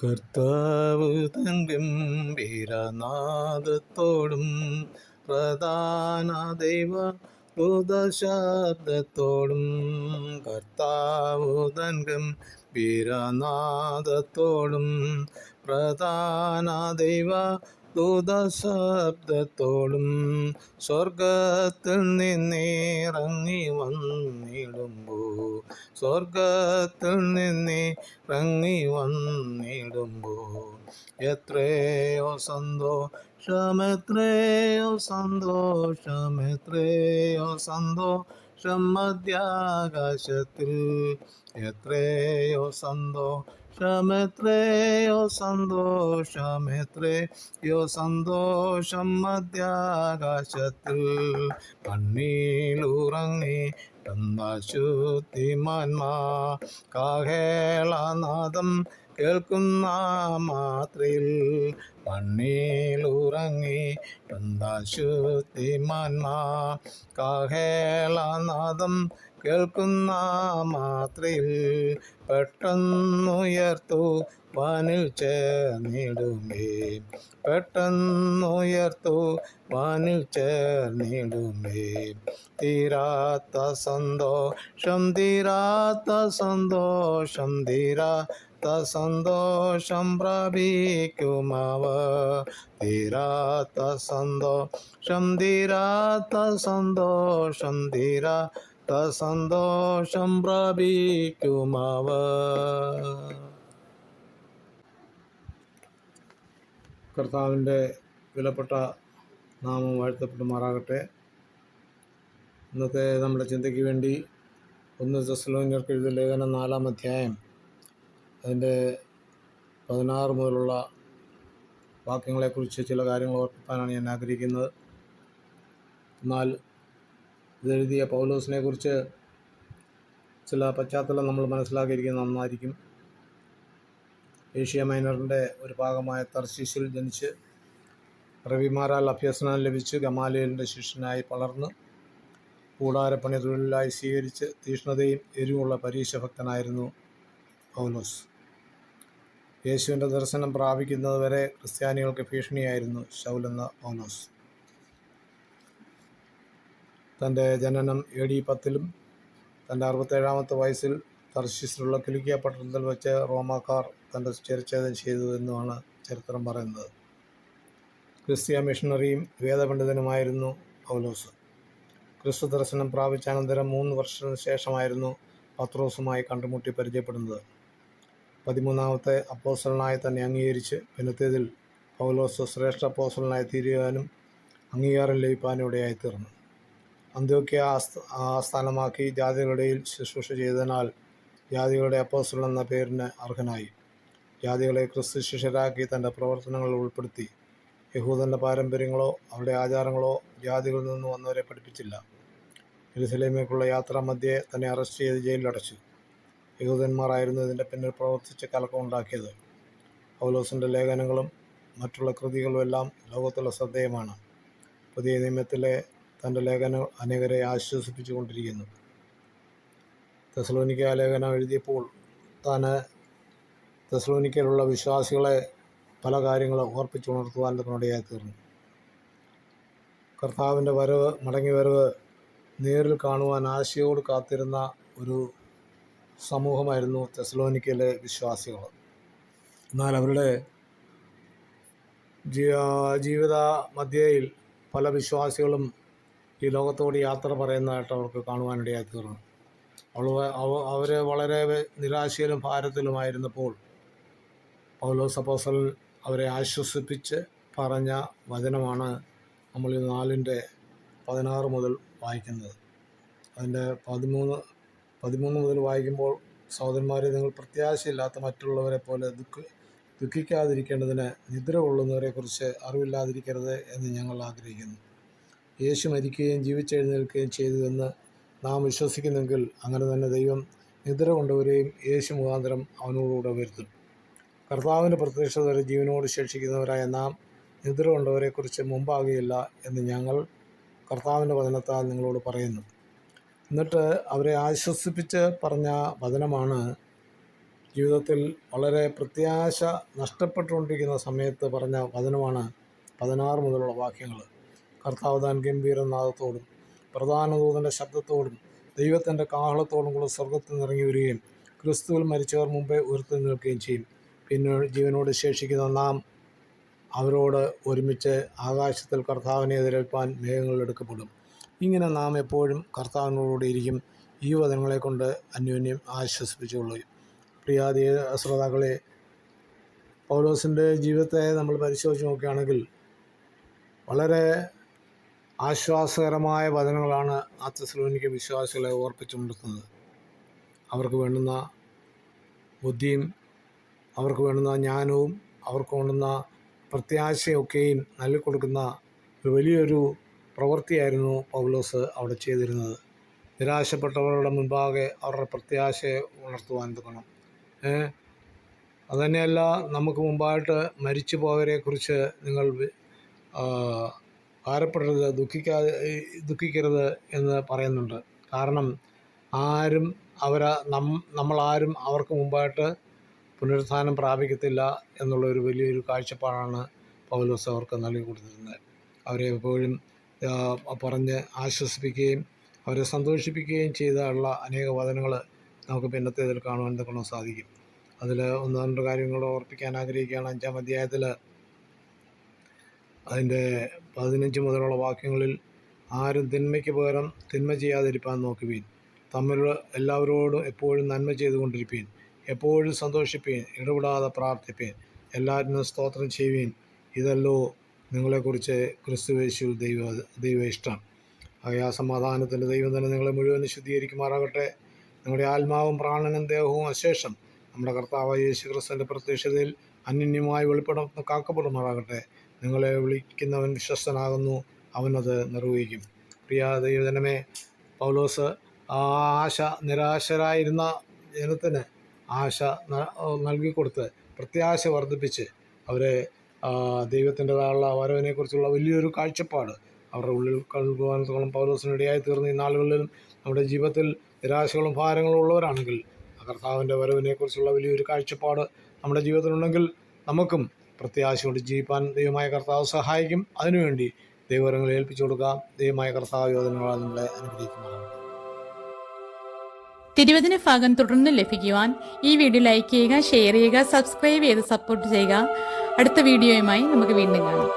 കർത്താവ് തൻ പ്രധാന ദൈവ ദൂതശബ്ദത്തോടും കർത്താവ് തൻ ഗംഭീരനാദത്തോടും പ്രധാന ദൈവ ദൂതശബ്ദത്തോടും സ്വർഗത്തിൽ നിന്നിറങ്ങി വന്നിടുമ്പോൾ സ്വർഗത്തിൽ നിന്നിറങ്ങി വന്നിടുമ്പോൾ എത്രയോ സന്തോഷമെത്രയോ സന്തോഷമെത്രയോ സന്തോഷം മധ്യാകാശത്തിൽ എത്രയോ സന്തോഷമെത്രയോ സന്തോഷമെത്രയോ സന്തോഷം മധ്യാകാശത്തിൽ. കണ്ണീലുറങ്ങി ശുദ്ധിമാന്മാ കാഹേളനാദം കേൾക്കുന്ന മാത്രയിൽ മണ്ണിലുറങ്ങി ശുദ്ധിമാന്മാ കാഹേളനാദം കേൾക്കുന്ന മാത്രയിൽ പെട്ടെന്നുയർത്തു വാനിൽ ചേർന്നിടുമേ. പെട്ടെന്നുയർത്തു വാനിൽ ചേർന്നിടുമേ. തീരാത്ത സന്തോഷം തീരാത്ത സന്തോഷം തീരാത്ത സന്തോഷം പ്രാപിക്കുമവ തീരാത്ത സന്തോഷം തീരാത്ത സന്തോഷം തീരാത്ത സന്തോഷം പ്രാപിക്കുമാവ കർത്താവിന്റെ വിലപ്പെട്ട നാമം വാഴ്ത്തപ്പെടുമാറാകട്ടെ. ഇന്നത്തെ നമ്മുടെ ചിന്തയ്ക്ക് വേണ്ടി ഒന്ന് ജസ്ലോനിയർക്ക് എഴുതിയ ലേഖനം നാലാം അധ്യായം അതിന്റെ പതിനാറ് മുതലുള്ള വാക്യങ്ങളെക്കുറിച്ച് ചില കാര്യങ്ങൾ ഓർപ്പിക്കാനാണ് ഞാൻ ആഗ്രഹിക്കുന്നത്. എന്നാൽ ഇതെഴുതിയ പൗലോസിനെ കുറിച്ച് ചില പശ്ചാത്തലം നമ്മൾ മനസ്സിലാക്കിയിരിക്കുന്നത് നന്നായിരിക്കും. ഏഷ്യ മൈനറിന്റെ ഒരു ഭാഗമായ തർശീശിൽ ജനിച്ച് റവിമാരാൽ അഭ്യസനം ലഭിച്ച് ഗമാലിയലിന്റെ ശിഷ്യനായി പളർന്ന് കൂടാരപ്പണി തൊഴിലായി സ്വീകരിച്ച് തീഷ്ണതയും എരിവുള്ള പരീക്ഷഭക്തനായിരുന്നു പൗലോസ്. യേശുവിന്റെ ദർശനം പ്രാപിക്കുന്നതുവരെ ക്രിസ്ത്യാനികൾക്ക് ഭീഷണിയായിരുന്നു ശൗലെന്ന പൗലോസ്. തന്റെ ജനനം എ ഡി പത്തിലും തന്റെ അറുപത്തേഴാമത്തെ വയസ്സിൽ തർശീസിലുള്ള കിലിക്കിയ പട്ടണത്തിൽ വെച്ച് റോമാക്കാർ തന്റെ ചിരച്ഛേദം ചെയ്തു എന്നുമാണ് ചരിത്രം പറയുന്നത്. ക്രിസ്തീയ മിഷണറിയും വേദപണ്ഡിതനുമായിരുന്നു പൗലോസ്. ക്രിസ്തു ദർശനം പ്രാപിച്ച അനന്തരം മൂന്ന് വർഷത്തിന് ശേഷമായിരുന്നു പത്രോസുമായി കണ്ടുമുട്ടി പരിചയപ്പെടുന്നത്. പതിമൂന്നാമത്തെ അപ്പോസ്റ്റലിനായി തന്നെ അംഗീകരിച്ച് പിന്നത്തേതിൽ പൗലോസ് ശ്രേഷ്ഠ അപ്പോസ്റ്റലിനായി തീരുവാനും അംഗീകാരം ലഭിക്കാനും ഇടയായി തീർന്നു അന്ത്യോക്യ ആസ്ഥാനമാക്കി ജാതികളുടെയിൽ ശുശ്രൂഷ ചെയ്തതിനാൽ ജാതികളുടെ അപ്പോസ്റ്റൽ എന്ന പേരിന് അർഹനായി. ജാതികളെ ക്രിസ്തു ശിഷ്യരാക്കി തന്റെ പ്രവർത്തനങ്ങൾ ഉൾപ്പെടുത്തി. യഹൂദന്റെ പാരമ്പര്യങ്ങളോ അവരുടെ ആചാരങ്ങളോ ജാതികളിൽ നിന്ന് വന്നവരെ പഠിപ്പിച്ചില്ല. എരുസലേമേക്കുള്ള യാത്രാ മധ്യേ തന്നെ അറസ്റ്റ് ചെയ്ത് ജയിലിലടച്ചു. യഹൂദന്മാരായിരുന്നു ഇതിന്റെ പിന്നിൽ പ്രവർത്തിച്ച് കലക്കമുണ്ടാക്കിയത് പൗലോസിന്റെ ലേഖനങ്ങളും മറ്റുള്ള കൃതികളും എല്ലാം ലോകത്തുള്ള ശ്രദ്ധേയമാണ്. പുതിയ നിയമത്തിലെ തന്റെ ലേഖനം അനേകരെ ആശ്വസിപ്പിച്ചു കൊണ്ടിരിക്കുന്നു. തെസ്ലോനിക്ക ലേഖനം എഴുതിയപ്പോൾ താൻ തെസ്ലോനിക്കയിലുള്ള വിശ്വാസികളെ പല കാര്യങ്ങളും ഓർപ്പിച്ചുണർത്തുവാൻ തന്നോടെയായി തീർന്നു. കർത്താവിന്റെ വരവ് മടങ്ങി വരവ് നേരിൽ കാണുവാൻ ആശയോട് കാത്തിരുന്ന ഒരു സമൂഹമായിരുന്നു തെസ്ലോനിക്കയിലെ വിശ്വാസികൾ. എന്നാൽ അവരുടെ ജീവിത മധ്യയിൽ പല വിശ്വാസികളും ഈ ലോകത്തോട് യാത്ര പറയുന്നതായിട്ട് അവർക്ക് കാണുവാനിടയായി തീർന്നു. അവൾ അവർ വളരെ നിരാശയിലും ഭാരത്തിലുമായിരുന്നപ്പോൾ പൗലോസ് അപ്പോസൽ അവരെ ആശ്വസിപ്പിച്ച് പറഞ്ഞ വചനമാണ് നമ്മൾ ഈ നാലിന്റെ പതിനാറ് മുതൽ വായിക്കുന്നത്. അതിന്റെ പതിമൂന്ന് പതിമൂന്ന് മുതൽ വായിക്കുമ്പോൾ സഹോദരന്മാരെ നിങ്ങൾ പ്രത്യാശയില്ലാത്ത മറ്റുള്ളവരെ പോലെ ദുഃഖ ദുഃഖിക്കാതിരിക്കേണ്ടതിന് നിദ്ര കൊള്ളുന്നവരെക്കുറിച്ച് അറിവില്ലാതിരിക്കരുത് എന്ന് ഞങ്ങൾ ആഗ്രഹിക്കുന്നു. യേശു മരിക്കുകയും ജീവിച്ചെഴുന്നേൽക്കുകയും ചെയ്തുവെന്ന് നാം വിശ്വസിക്കുന്നെങ്കിൽ അങ്ങനെ തന്നെ ദൈവം നിദ്ര കൊണ്ടവരെയും യേശു മുഖാന്തരം അവനോടുകൂടെ വരുത്തും. കർത്താവിന്റെ പ്രത്യക്ഷത വരെ ജീവനോട് ശേഷിക്കുന്നവരായ നാം നിദ്ര കൊണ്ടവരെക്കുറിച്ച് മുമ്പാകുകയില്ല എന്ന് ഞങ്ങൾ കർത്താവിന്റെ വചനത്താൽ നിങ്ങളോട് പറയുന്നു. എന്നിട്ട് അവരെ ആശ്വസിപ്പിച്ച് പറഞ്ഞ വചനമാണ് ജീവിതത്തിൽ വളരെ പ്രത്യാശ നഷ്ടപ്പെട്ടുകൊണ്ടിരിക്കുന്ന സമയത്ത് പറഞ്ഞ വചനമാണ് പതിനാറ് മുതലുള്ള വാക്യങ്ങൾ. കർത്താവ് താൻ പ്രധാന ദൂതന്റെ ശബ്ദത്തോടും ദൈവത്തിന്റെ കാഹളത്തോടും കൂടെ സ്വർഗത്തിൽ നിറങ്ങി വരികയും ക്രിസ്തുവിൽ മരിച്ചവർ മുമ്പേ ഉയർത്തി നിൽക്കുകയും ചെയ്യും. പിന്നെ ജീവനോട് ശേഷിക്കുന്ന നാം അവരോട് ഒരുമിച്ച് ആകാശത്തിൽ കർത്താവിനെ എതിരേൽപ്പാൻ മേഘങ്ങളിലെടുക്കപ്പെടും ഇങ്ങനെ നാം എപ്പോഴും കർത്താവിനോടുകൂടി ഇരിക്കും. ഈ വചനങ്ങളെ കൊണ്ട് അന്യോന്യം ആശ്വസിപ്പിച്ചുകൊള്ളു. പ്രിയാദി ശ്രോതാക്കളെ പൗലോസിന്റെ ജീവിതത്തെ നമ്മൾ പരിശോധിച്ച് നോക്കുകയാണെങ്കിൽ വളരെ ആശ്വാസകരമായ വചനങ്ങളാണ് ആ തെസ്ലോനിക്ക വിശ്വാസികളെ ഓർപ്പിച്ചുകൊണ്ടിരുന്നത് അവർക്ക് വേണ്ടുന്ന ബുദ്ധിയും അവർക്ക് വേണ്ടുന്ന ജ്ഞാനവും അവർക്ക് വേണ്ടുന്ന പ്രത്യാശയൊക്കെയും നൽകിക്കൊടുക്കുന്ന ഒരു വലിയൊരു പ്രവൃത്തിയായിരുന്നു പൗലോസ് അവിടെ ചെയ്തിരുന്നത്. നിരാശപ്പെട്ടവരുടെ മുൻപാകെ അവരുടെ പ്രത്യാശയെ ഉണർത്തുവാൻ തുടങ്ങണം. അതുതന്നെയല്ല നമുക്ക് മുമ്പായിട്ട് മരിച്ചു പോയവരെക്കുറിച്ച് നിങ്ങൾ ഭാരപ്പെടരുത് ദുഃഖിക്കാതെ ദുഃഖിക്കരുത് എന്ന് പറയുന്നുണ്ട്. കാരണം ആരും അവരെ നം നമ്മളാരും അവർക്ക് മുമ്പായിട്ട് പുനരുത്ഥാനം പ്രാപിക്കത്തില്ല എന്നുള്ള ഒരു വലിയൊരു കാഴ്ചപ്പാടാണ് പൗലോസ് അവർക്ക് നൽകി കൊടുത്തിരുന്നത് അവരെ എപ്പോഴും പറഞ്ഞ് ആശ്വസിപ്പിക്കുകയും അവരെ സന്തോഷിപ്പിക്കുകയും ചെയ്തുള്ള അനേക വചനങ്ങൾ നമുക്ക് പിന്നത്തേതിൽ കാണുവാൻ തക്കണം സാധിക്കും. അതിൽ ഒന്ന് രണ്ട് കാര്യങ്ങൾ ഓർപ്പിക്കാൻ ആഗ്രഹിക്കുകയാണ്. അഞ്ചാം അധ്യായത്തിൽ അതിന്റെ പതിനഞ്ച് മുതലുള്ള വാക്യങ്ങളിൽ ആരും തിന്മയ്ക്ക് പകരം തിന്മ ചെയ്യാതിരിപ്പാൻ നോക്കുവീൻ. തമ്മിൽ എല്ലാവരോടും എപ്പോഴും നന്മ ചെയ്തുകൊണ്ടിരിപ്പീൻ. എപ്പോഴും സന്തോഷിപ്പീൻ. ഇടപെടാതെ പ്രാർത്ഥിപ്പീൻ. എല്ലാവരും സ്തോത്രം ചെയ്യുവീൻ. ഇതല്ലോ നിങ്ങളെക്കുറിച്ച് ക്രിസ്തുവേശു ദൈവ ദൈവ ഇഷ്ടം. ആ സമാധാനത്തിന്റെ ദൈവം തന്നെ നിങ്ങളെ മുഴുവൻ ശുദ്ധീകരിക്കുമാറാകട്ടെ. നിങ്ങളുടെ ആത്മാവും പ്രാണനും ദേഹവും അശേഷം നമ്മുടെ കർത്താവ് യേശു ക്രിസ്തുവിന്റെ പ്രത്യക്ഷതയിൽ അന്യന്യമായി വെളിപ്പെടും കാക്കപ്പെടുമാറാകട്ടെ. നിങ്ങളെ വിളിക്കുന്നവൻ വിശ്വസ്തനാകുന്നു അവനത് നിർവഹിക്കും. പ്രിയ ദൈവജനമേ പൗലോസ് ആ ആശ നിരാശരായിരുന്ന ജനത്തിന് ആശ നൽകിക്കൊടുത്ത് പ്രത്യാശ വർദ്ധിപ്പിച്ച് അവരെ ദൈവത്തിന്റെതായുള്ള വരവിനെക്കുറിച്ചുള്ള വലിയൊരു കാഴ്ചപ്പാട് അവരുടെ ഉള്ളിൽ കൽക്കുവാനത്തോളം പൗലോസിനിടയായി തീർന്ന. ഈ നാളുകളിലും നമ്മുടെ ജീവിതത്തിൽ നിരാശകളും ഭാരങ്ങളും ഉള്ളവരാണെങ്കിൽ കർത്താവിന്റെ വരവിനെക്കുറിച്ചുള്ള വലിയൊരു കാഴ്ചപ്പാട് നമ്മുടെ ജീവിതത്തിലുണ്ടെങ്കിൽ നമുക്കും പ്രത്യാശയോട് ജീവിപ്പാൻ ദൈവമായ കർത്താവ് സഹായിക്കും. അതിനുവേണ്ടി ദൈവവരങ്ങളെ ഏൽപ്പിച്ചു കൊടുക്കാം. ദൈവമായ കർത്താവ് യോജനകളാൽ നമ്മളെ അനുഗ്രഹിക്കുന്നതാണ് തിരുവതിന് ഭാഗം തുടർന്ന് ലഭിക്കുവാൻ ഈ വീഡിയോ ലൈക്ക് ചെയ്യുക ഷെയർ ചെയ്യുക സബ്സ്ക്രൈബ് ചെയ്ത് സപ്പോർട്ട് ചെയ്യുക. അടുത്ത വീഡിയോയുമായി നമുക്ക് വീണ്ടും കാണാം.